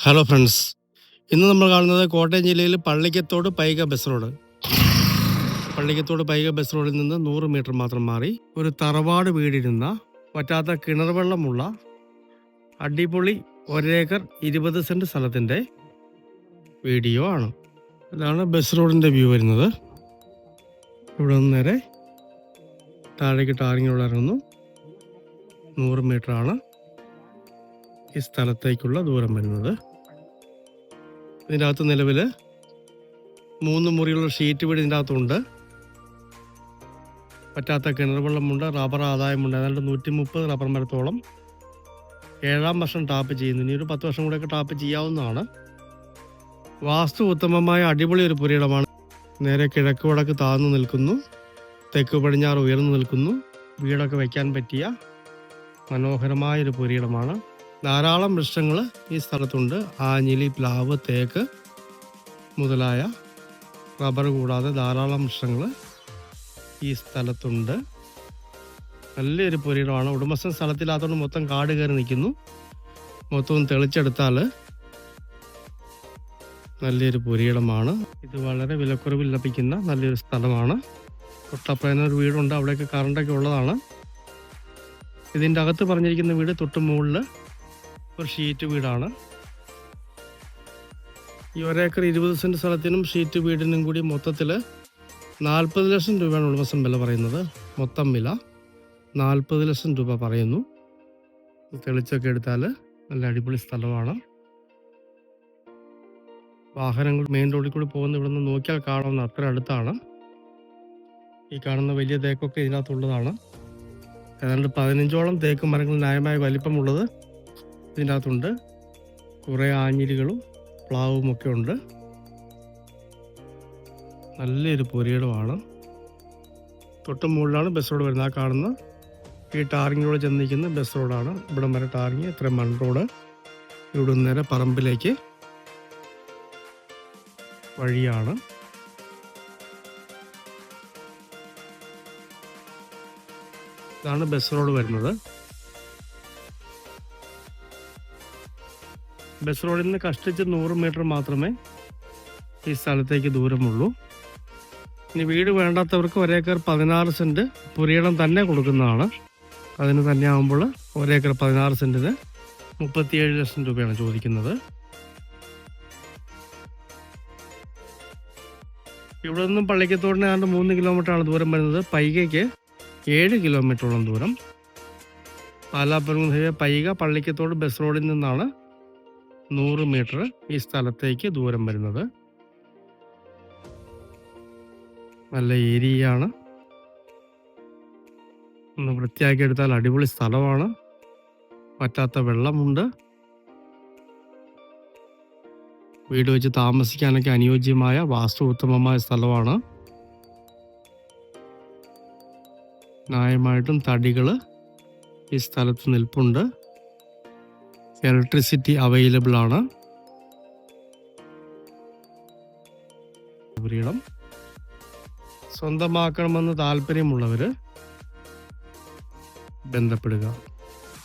Hello friends ഇന്ന് നമ്മൾ കാണുന്നത് കോട്ടയം ജില്ലയിൽ Pallikkathodu Paika bus road Pallikkathodu Paika bus റോഡിൽ നിന്ന് നൂറ് മീറ്റർ മാത്രം മാറി ഒരു തറവാട് വീടിരുന്ന പറ്റാത്ത കിണർ വെള്ളമുള്ള അടിപൊളി ഒരേക്കർ ഇരുപത് സെന്റ് സ്ഥലത്തിന്റെ വീഡിയോ ആണ്. അതാണ് ബസ് റോഡിന്റെ വ്യൂ വരുന്നത്. ഇവിടെ നിന്ന് നേരെ താഴേക്ക് ടാറിങ്ങിലൂടെ ഇറങ്ങുന്നു നൂറ് മീറ്റർ ആണ് ഈ സ്ഥലത്തേക്കുള്ള ദൂരം വരുന്നത്. ഇതിന്റെ അകത്ത് നിലവിൽ മൂന്ന് മുറിയുള്ള ഷീറ്റ് വീട് ഇതിന്റെ അകത്തുണ്ട് പറ്റാത്ത കിണർ വെള്ളമുണ്ട് റബ്ബർ ആദായമുണ്ട്. ഏതാണ്ട് നൂറ്റി മുപ്പത് റബ്ബർ മരത്തോളം ഏഴാം വർഷം ടാപ്പ് ചെയ്യുന്നു. ഇനി ഒരു പത്ത് വർഷം കൂടെയൊക്കെ ടാപ്പ് ചെയ്യാവുന്നതാണ്. വാസ്തു ഉത്തമമായ അടിപൊളി ഒരു പുരയിടമാണ്. നേരെ കിഴക്ക് വടക്ക് താഴ്ന്നു നിൽക്കുന്നു. തെക്ക് പടിഞ്ഞാറ് ഉയർന്നു നിൽക്കുന്നു. വീടൊക്കെ വയ്ക്കാൻ പറ്റിയ മനോഹരമായൊരു പുരയിടമാണ്. ധാരാളം വൃക്ഷങ്ങൾ ഈ സ്ഥലത്തുണ്ട്. ആഞ്ഞിലി പ്ലാവ് തേക്ക് മുതലായ റബ്ബർ കൂടാതെ ധാരാളം വൃക്ഷങ്ങൾ ഈ സ്ഥലത്തുണ്ട്. നല്ലൊരു പുരയിടമാണ്. ഉടമസ്ഥൻ സ്ഥലത്തില്ലാത്തതുകൊണ്ട് മൊത്തം കാട് കയറി നിൽക്കുന്നു. മൊത്തം തെളിച്ചെടുത്താൽ നല്ലൊരു പുരയിടമാണ്. ഇത് വളരെ വിലക്കുറവിൽ ലഭിക്കുന്ന നല്ലൊരു സ്ഥലമാണ്. തൊട്ടപ്പുറം ഒരു വീടുണ്ട്. അവിടെയൊക്കെ കറണ്ടൊക്കെ ഉള്ളതാണ്. ഇതിന്റെ അകത്ത് പറഞ്ഞിരിക്കുന്ന വീട് തൊട്ട് മുകളിൽ ഷീറ്റ് വീടാണ്. ഈ ഒരേക്കർ ഇരുപത് സെന്റ് സ്ഥലത്തിനും ഷീറ്റ് വീടിനും കൂടി മൊത്തത്തിൽ നാൽപ്പത് ലക്ഷം രൂപയാണ് ഉടമസ്ഥൻ വില പറയുന്നത്. മൊത്തം വില നാൽപ്പത് ലക്ഷം രൂപ പറയുന്നു. തെളിച്ചൊക്കെ എടുത്താൽ നല്ല അടിപൊളി സ്ഥലമാണ്. വാഹനങ്ങൾ മെയിൻ റോഡിൽ കൂടി പോകുന്ന ഇവിടെ നിന്ന് നോക്കിയാൽ കാണാവുന്ന അത്ര അടുത്താണ്. ഈ കാണുന്ന വലിയ തേക്കൊക്കെ ഇതിനകത്തുള്ളതാണ്. ഏതാണ്ട് പതിനഞ്ചോളം തേക്ക് മരങ്ങൾ ന്യായമായ വലിപ്പമുള്ളത് ഇതിന്റെ അകത്തുണ്ട് കുറേ ആഞ്ഞിലികളും പ്ലാവും ഒക്കെ ഉണ്ട്. നല്ലൊരു പുരയിടമാണ്. തൊട്ട് മുകളിലാണ് ബസ് റോഡ് വരുന്നത്. ആ കാണുന്ന ഈ ടാറിങ്ങിലൂടെ ചെന്ന് നിൽക്കുന്ന ബസ് റോഡാണ് ഇവിടെ വരെ ടാറിങ് ഇത്ര മൺ റോഡ്. ഇവിടെ നേരെ പറമ്പിലേക്ക് വഴിയാണ്. ഇതാണ് ബസ് റോഡ് വരുന്നത്. ബസ് റോഡിൽ നിന്ന് കഷ്ടിച്ച് നൂറ് മീറ്റർ മാത്രമേ ഈ സ്ഥലത്തേക്ക് ദൂരമുള്ളൂ. ഇനി വീട് വേണ്ടാത്തവർക്ക് ഒരേക്കർ പതിനാറ് സെന്റ് പുരയിടം തന്നെ കൊടുക്കുന്നതാണ്. അതിന് തന്നെ ആകുമ്പോൾ ഒരേക്കർ പതിനാറ് സെന്റിന് മുപ്പത്തിയേഴ് ലക്ഷം രൂപയാണ് ചോദിക്കുന്നത്. ഇവിടെ നിന്നും പള്ളിക്കത്തോടിന് ഏതാണ്ട് മൂന്ന് കിലോമീറ്ററാണ് ദൂരം വരുന്നത്. പൈകയ്ക്ക് ഏഴ് കിലോമീറ്ററോളം ദൂരം. പാലാപ്പുരം പൈക പള്ളിക്കത്തോട് ബസ് റോഡിൽ നിന്നാണ് നൂറ് മീറ്റർ ഈ സ്ഥലത്തേക്ക് ദൂരം വരുന്നത്. നല്ല ഏരിയയാണ്. ഒന്ന് വൃത്തിയാക്കി എടുത്താൽ അടിപൊളി സ്ഥലമാണ്. പറ്റാത്ത വെള്ളമുണ്ട്. വീട് വെച്ച് താമസിക്കാനൊക്കെ അനുയോജ്യമായ വാസ്തു ഉത്തമമായ സ്ഥലമാണ്. ന്യായമായിട്ടും തടികൾ ഈ സ്ഥലത്ത് നിൽപ്പുണ്ട്. ഇലക്ട്രിസിറ്റി അവൈലബിൾ ആണ്. സ്വന്തമാക്കണമെന്ന് താല്പര്യമുള്ളവർ ബന്ധപ്പെടുക.